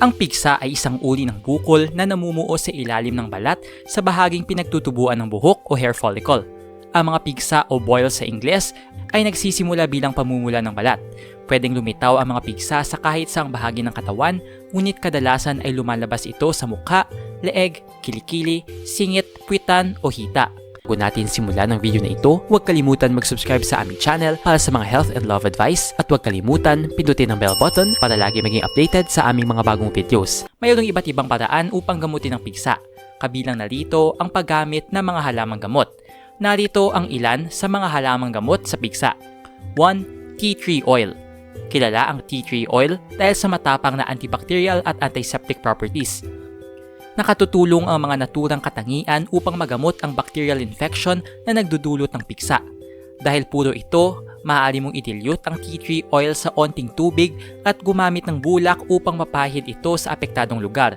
Ang pigsa ay isang uri ng bukol na namumuo sa ilalim ng balat sa bahaging pinagtutubuan ng buhok o hair follicle. Ang mga pigsa o boils sa Ingles ay nagsisimula bilang pamumula ng balat. Pwedeng lumitaw ang mga pigsa sa kahit saang bahagi ng katawan, ngunit kadalasan ay lumalabas ito sa mukha, leeg, kilikili, singit, puwitan o hita. Bago natin simulan ang video na ito, huwag kalimutan mag-subscribe sa aming channel para sa mga health and love advice at huwag kalimutan pindutin ang bell button para lagi maging updated sa aming mga bagong videos. Mayroong iba't ibang paraan upang gamutin ang pigsa. Kabilang narito ang paggamit ng mga halamang gamot. Narito ang ilan sa mga halamang gamot sa pigsa. 1. Tea tree oil. Kilala ang tea tree oil dahil sa matapang na antibacterial at antiseptic properties nakatutulong ang mga naturang katangian upang magamot ang bacterial infection na nagdudulot ng piksa. Dahil puro ito, maaari mong i-dilute ang tea tree oil sa onting tubig at gumamit ng bulak upang mapahid ito sa apektadong lugar.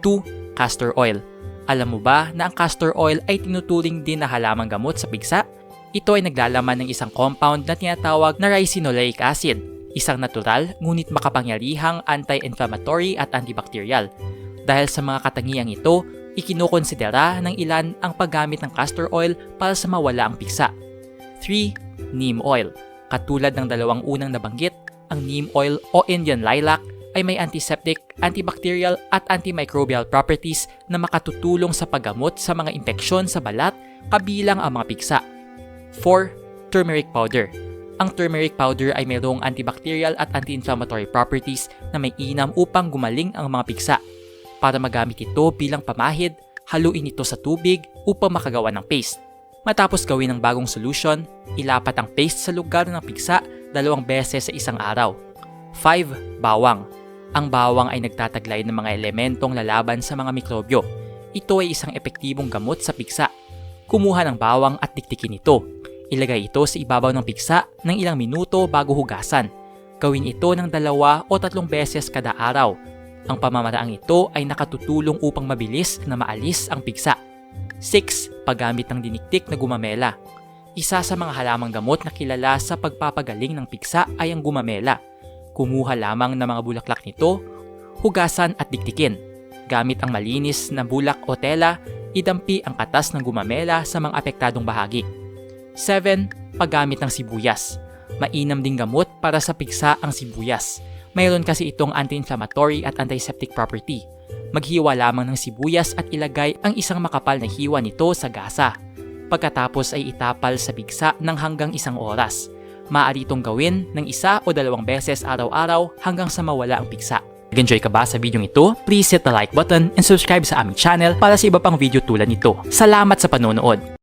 2. Castor oil. Alam mo ba na ang castor oil ay tinuturing din na halamang gamot sa pigsa? Ito ay naglalaman ng isang compound na tinatawag na ricinoleic acid, isang natural ngunit makapangyarihang anti-inflammatory at antibacterial. Dahil sa mga katangiang ito, ikinukonsidera ng ilan ang paggamit ng castor oil para sa mawala ang piksa. 3. Neem oil. Katulad ng dalawang unang nabanggit, ang neem oil o Indian lilac ay may antiseptic, antibacterial at antimicrobial properties na makatutulong sa paggamot sa mga impeksyon sa balat kabilang ang mga piksa. 4. Turmeric powder. Ang turmeric powder ay mayroong antibacterial at anti-inflammatory properties na may inam upang gumaling ang mga piksa. Para magamit ito bilang pamahid, haluin ito sa tubig upang makagawa ng paste. Matapos gawin ang bagong solution, ilapat ang paste sa lugar ng piksa dalawang beses sa isang araw. 5. Bawang. Ang bawang ay nagtataglay ng mga elementong lalaban sa mga mikrobyo. Ito ay isang epektibong gamot sa piksa. Kumuha ng bawang at tiktikin ito. Ilagay ito sa ibabaw ng piksa ng ilang minuto bago hugasan. Gawin ito ng dalawa o tatlong beses kada araw ang pamamaraang ito ay nakatutulong upang mabilis na maalis ang pigsa. 6. Paggamit ng diniktik na gumamela. Isa sa mga halamang gamot na kilala sa pagpapagaling ng pigsa ay ang gumamela. Kumuha lamang ng mga bulaklak nito, hugasan at diktikin. Gamit ang malinis na bulak o tela, idampi ang katas ng gumamela sa mga apektadong bahagi. 7. Paggamit ng sibuyas. Mainam ding gamot para sa pigsa ang sibuyas mayroon kasi itong anti-inflammatory at antiseptic property. Maghiwa lamang ng sibuyas at ilagay ang isang makapal na hiwa nito sa gasa. Pagkatapos ay itapal sa bigsa ng hanggang isang oras. Maaari itong gawin ng isa o dalawang beses araw-araw hanggang sa mawala ang pigsa. Nag-enjoy ka ba sa video ito? Please hit the like button and subscribe sa aming channel para sa iba pang video tulad nito. Salamat sa panonood!